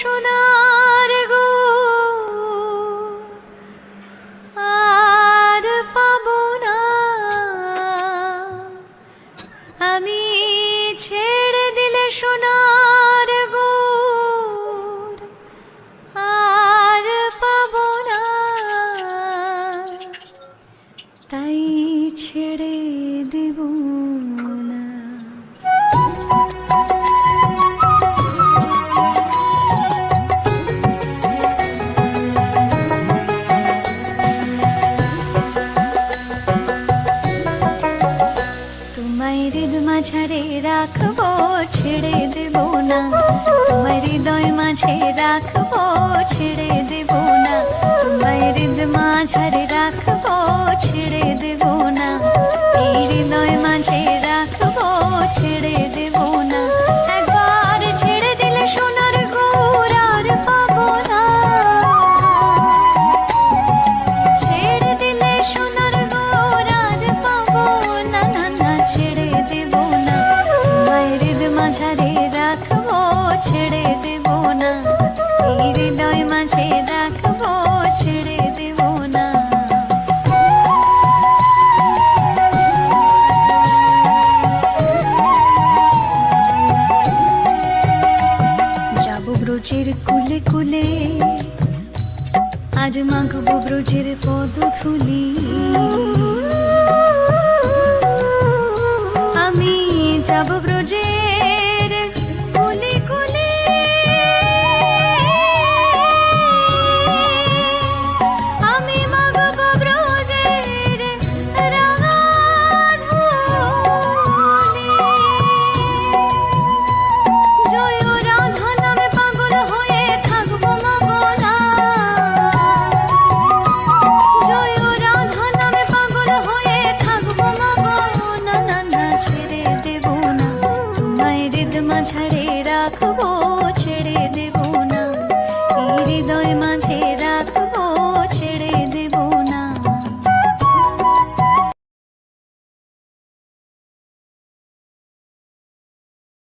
সোনার গো, আর পাবো না। আমি ছেড়ে দিলে সোনার গো আর পাবো না। তাই ছেড়ে তোমায় হৃদ মাঝারে রাখব, ছেড়ে দেব না। তোমায় হৃদয় মাঝে রাখব, ছেড়ে দেব না। তোমায় মাঝারে কুলে আজ মাগব ব্রজের পদ ধুলি আমি যাব ব্রজের ছেড়ে